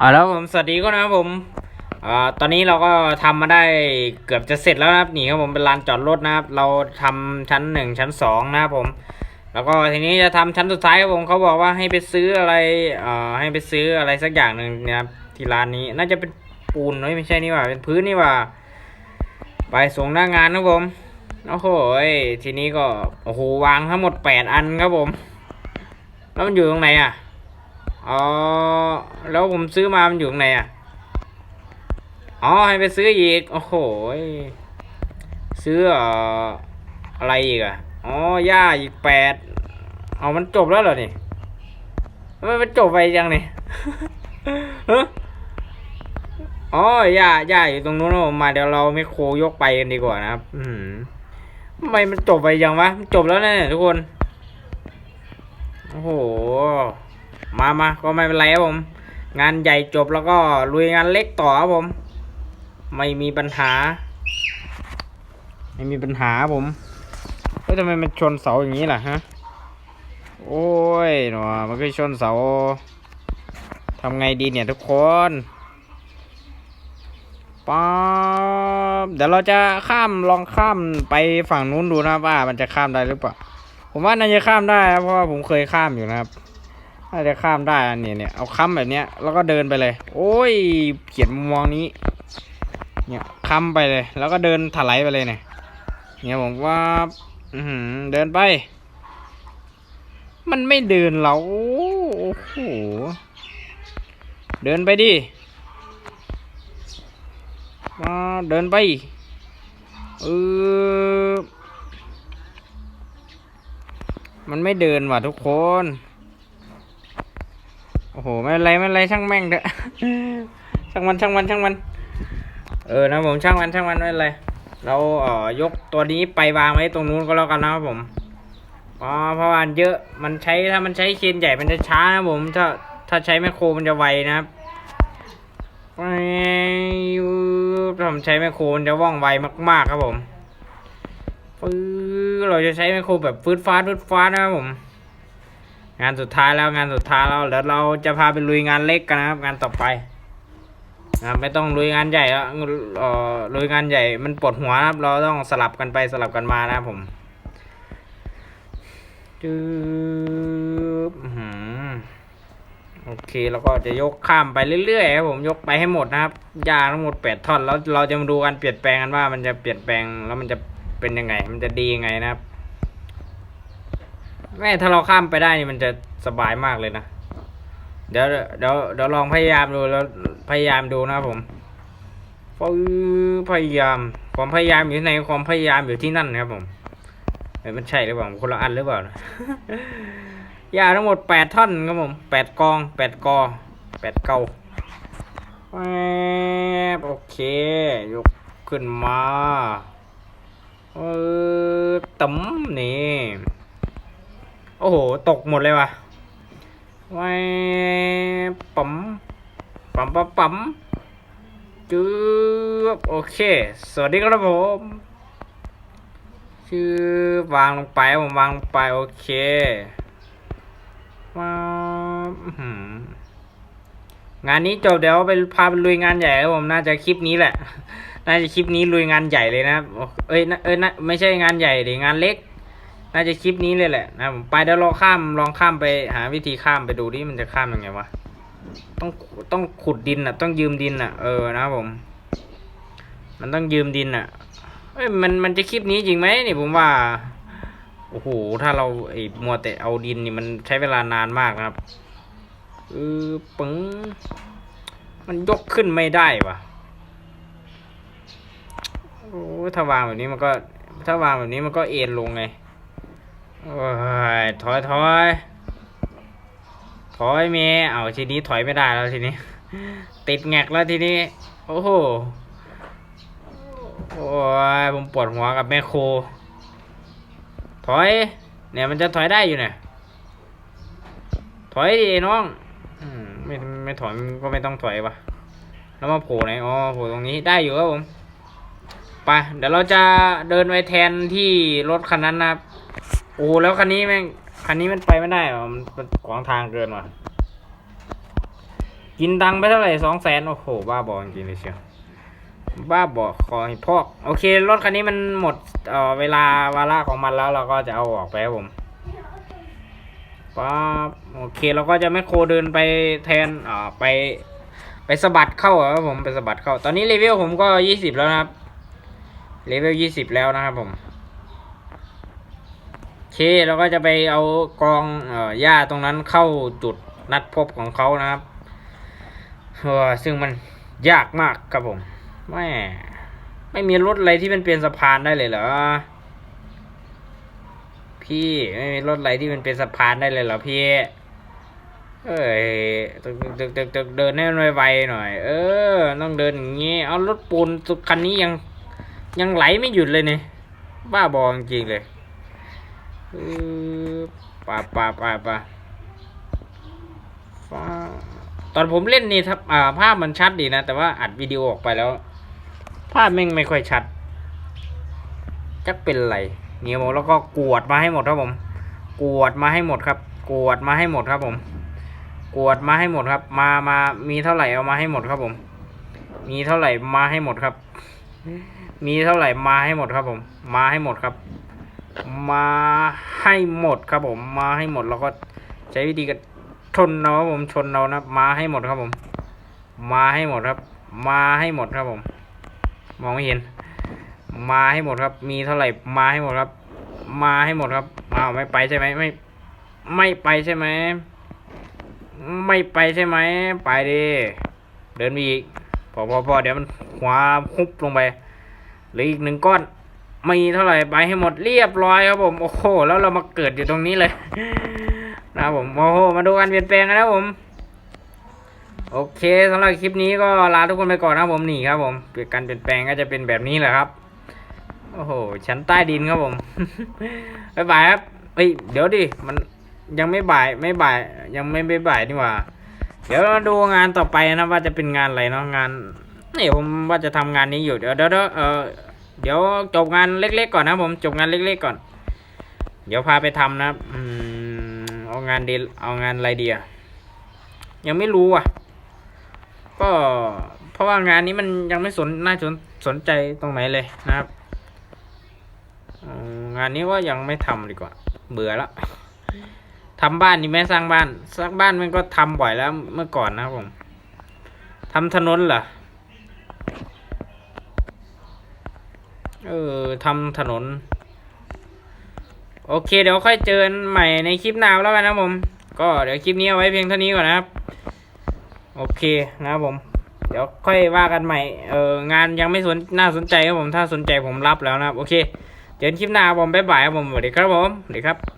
อ่าแล้วผมสวัสดีก็นะครับผมอ่าตอนนี้เราก็ทำมาได้เกือบจะเสร็จแล้วนะครับนี่ครับผมเป็นลานจอดรถนะครับ เราทำชั้นหนึ่งชั้นสองนะครับผม แล้วก็ทีนี้จะทำชั้นสุดท้ายครับผมเขาบอกว่าให้ไปซื้ออะไรอ่อให้ไปซื้ออะไรสักอย่างหนึ่งนะครับที่ร้านนี้น่าจะเป็นปูนไม่ใช่นี่ว่าเป็นพื้นนี่ว่า ไปส่งหน้างานครับผมโอ้โหทีนี้ก็โอ้โหวางทั้งหมดแปดอันครับผม แล้วมันอยู่ตรงไหนอะ อ๋อ แล้วผมซื้อมา มันอยู่ตรงไหนอะ อ๋อ ให้ไปซื้ออีก โอ้โห ซื้ออะไรอีกอะ อ๋อย่าอีกแปดเอามันจบแล้วเหรอนี่ทำไมมันจบไปจังนี่ฮะอ๋อย่าย่าอยู่ตรงนู้นนะผมมาเดี๋ยวเราไม่โครยกไปกันดีกว่านะครับ อืมทำไมมันจบไปยังวะ มันจบแล้วนะเนี่ยทุกคน โอ้โห มามาก็ไม่เป็นไรครับผม งานใหญ่จบแล้วก็ลุยงานเล็กต่อครับผม ไม่มีปัญหา ไม่มีปัญหาครับผมเฮ้ยทำไมมันชนเสาอย่างนี้ล่ะฮะ โอ้ยหนอมันก็ชนเสาทำไงดีเนี่ยทุกคนป๊าบเดี๋ยวเราจะข้ามลองข้ามไปฝั่งนู้นดูนะว่ามันจะข้ามได้หรือเปล่า ผมว่าน่าจะข้ามได้นะเพราะว่าผมเคยข้ามอยู่นะครับ น่าจะข้ามได้อันนี้เนี่ยเอาค้ำแบบเนี้ยแล้วก็เดินไปเลย โอ้ยเขียนมุมมองนี้ เนี่ยค้ำไปเลย แล้วก็เดินถลายไปเลยเนี่ยเนี่ยผมว่าอืเดินไป มันไม่เดินเราโอ้โหเดินไปดิมาเดินไปเออมันไม่เดินว่ะทุกคน อ้โหไม่เป็นไรไม่เป็นไรช่างแม่งเถอะช่างมันช่างมันช่างมัน เออนะผมช่างมันช่างมันไม่เป็นไรเราเอ่อยกตัวนี้ไปวางไว้ตรงนู้นก็แล้วกันนะครับผมอ๋อเพราะว่ามันเยอะมันใช้ถ้ามันใช้เคนใหญ่มันจะช้านะผมถ้าถ้าใช้แมคโครมันจะไวนะครับถ้าผมใช้แมคโครมันจะว่องไวมาก ๆ ครับผมปื้อเราจะใช้แมคโครแบบฟืดฟ้าดฟืดฟ้าดนะครับผม งานสุดท้ายแล้วงานสุดท้ายแล้วเดี๋ยวเราจะพาไปลุยงานเล็กกันนะครับ งานต่อไปนะไม่ต้องลุยงานใหญ่แล้วเอ่อลุยงานใหญ่มันปวดหัวนะครับ เราต้องสลับกันไปสลับกันมานะครับผมจืบโอเคแล้วก็จะยกข้ามไปเรื่อยๆครับผมยกไปให้หมดนะครับยาทั้งหมดแปดท่อนแล้วเราจะมาดูการเปลี่ยนแปลงกันว่ามันจะเปลี่ยนแปลงแล้วมันจะเป็นยังไง มันจะดียังไงนะครับ แม่ถ้าเราข้ามไปได้นี่มันจะสบายมากเลยนะ เดี๋ยวเดี๋ยวเดี๋ยวลองพยายามดูแล้วพยายามดูนะครับผมพยายามความพยายามอยู่ที่ไหนความพยายามอยู่ที่นั่นนะครับผมเอ้มันใช่หรือเปล่าคนละอันหรือเปล่านะยาทั้งหมดแปดท่อนครับผมแปดกองแปดกอแปดเก้าแป๊บโอเค ยกขึ้นมา เออต๋ำนี่ โอ้โห ตกหมดเลยว่ะไว้ปั๊มปั๊มปั๊มปั๊มจืบโอเค สวัสดีครับผม ชื่อวางลงไปผมวางลงไปโอเคว้าหงานนี้จบเดี๋ยวไปพาไปลุยงานใหญ่ครับผมน่าจะคลิปนี้แหละ น่าจะคลิปนี้ลุยงานใหญ่เลยนะครับเอ้ยเอ้ยไม่ใช่งานใหญ่ดิงานเล็ก น่าจะคลิปนี้เลยแหละนะผมไปเดี๋ยวเราข้ามลองข้ามไปหาวิธีข้ามไปดูดิมันจะข้ามยังไงวะต้องต้องขุดดินอะ ต้องยืมดินอะเออนะผม มันต้องยืมดินอะเอ้ยมันมันจะคลิปนี้จริงไหมนี่ผมว่าโอ้โหถ้าเราไอ้มัวแต่เอาดินนี่มันใช้เวลานานมากนะครับเออปึ้งมันยกขึ้นไม่ได้วะโอ้ถ้าวางแบบนี้มันก็ ถ้าวางแบบนี้มันก็เอ็นลงไง อ้ยถอยถอยถอยเมย์เอาทีนี้ถอยไม่ได้แล้วทีนี้ ติดแงกแล้วทีนี้ โอ้โหโอ้ยผมปวดหัวกับแม่โค ถอย เนี่ยมันจะถอยได้อยู่เนี่ย ถอยดิน้องอไม่ไม่ถอยก็ไม่ต้องถอยวะแล้วมาโผล่ไหนอ๋อโผล่ตรงนี้ได้อยู่ครับผมไปเดี๋ยวเราจะเดินไปแทนที่รถคันนั้นนะครับ โอ้แล้วคันนี้แม่งคันนี้มันไปไม่ได้หรอมันมันขวางทางเกินว่ะ กินตังไปเท่าไหร่สองแสนโอ้โห บ้าบอจริงเลยเชียวบ้าบอคอยพอก โอเค รถคันนี้มันหมดเอ่อเวลาวาระของมันแล้วเราก็จะเอาออกไปครับผมป๊าบโอเคเราก็จะไม่โคเดินไปแทนอ่าไป ไปสะบัดเข้าอครับผมไปสะบัดเข้า ตอนนี้เลเวลผมก็ยี่สิบแล้วนะครับเลเวลยี่สิบแล้วนะครับผม เคเราก็จะไปเอากองหญ้าตรงนั้นเข้าจุดนัดพบของเขานะครับซึ่งมันยากมากครับผมแม่ไม่มีรถอะไรที่มันเป็นสะพานได้เลยเหรอ พี่ไม่มีรถอะไรที่มันเป็นสะพานได้เลยเหรอพี่เอ้ยตึกตึกตึกตึกเดินให้มันไวๆหน่อย เออ ต้องเดินอย่างงี้ เอารถปูนสุคันนี้ยังยังไหลไม่หยุดเลยเนี่ยบ้าบอจริงเลย ป่าป่าป่าป่าฟ้าตอนผมเล่นนี่ทับอ่าภาพมันชัดดีนะ แต่ว่าอัดวิดีโอออกไปแล้ว ภาพแม่งไม่ค่อยชัดจักเป็นไรเนี่ยผมแล้วก็กวดมาให้หมดครับผม กวดมาให้หมดครับ กวดมาให้หมดครับผม กวดมาให้หมดครับ มามามีเท่าไหร่เอามาให้หมดครับผม มีเท่าไหร่มาให้หมดครับ มีเท่าไหร่มาให้หมดครับผม มาให้หมดครับ มาให้หมดครับผม มาให้หมดแล้วก็ใช้วิธีการชนเอาครับผมชนเอานะมาให้หมดครับผม มาให้หมดครับ มาให้หมดครับผม มองไม่เห็น มาให้หมดครับ มีเท่าไหร่มาให้หมดครับ มาให้หมดครับอ้าวไม่ไปใช่ไหมไม่ ไม่ไปใช่ไหมไม่ไปใช่ไหมไปดิเดินไปอีกพอพอพอเดี๋ยวมันขวาคุบลงไปเหลืออีกหนึ่งก้อน มีเท่าไหร่ไปให้หมดเรียบร้อยครับผมโอ้โหแล้วเรามาเกิดอยู่ตรงนี้เลยนะครับผมโอ้โหมาดูการเปลี่ยนแปลงกันนะครับผม โอเคสำหรับคลิปนี้ก็ลาทุกคนไปก่อนนะผมนี่ครับผมการเปลี่ยนแปลงก็จะเป็นแบบนี้แหละครับโอ้โหชั้นใต้ดินครับผมบ๊ายบายครับเฮ้ยเดี๋ยวดิมันยังไม่บ่ายไม่บ่าย ยังไม่ไม่บ่ายนี่หว่า เดี๋ยวเราดูงานต่อไปนะว่าจะเป็นงานอะไรเนาะงานนี่ผมว่าจะทำงานนี้อยู่เดี๋ยวเดี๋ยวเดี๋ยวเออ เดี๋ยวจบงานเล็ก ๆ ก่อนนะผมจบงานเล็ก ๆ ก่อน เดี๋ยวพาไปทำนะอืมเอางานดีเอางานอะไรดีอะยังไม่รู้อะ ก็เพราะว่างานนี้มันยังไม่สนน่าสนสนใจตรงไหนเลยนะครับงานนี้ว่ายังไม่ทำดีกว่า เบื่อแล้วทำบ้านนี่แม่สร้างบ้านสร้างบ้านมันก็ทำบ่อยแล้วเมื่อก่อนนะครับผมทำถนนเหรอ เออทำถนน โอเค เดี๋ยวค่อยเจอนใหม่ในคลิปหน้าแล้วกันนะผม ก็เดี๋ยวคลิปนี้เอาไว้เพียงเท่านี้ก่อนนะครับ โอเคนะครับผม เดี๋ยวค่อยว่ากันใหม่ เอองานยังไม่สนน่าสนใจครับผม ถ้าสนใจผมรับแล้วนะครับ โอเค เจอนคลิปหน้าผมบ๊ายบายครับผมสวัสดีครับผมสวัสดีครับ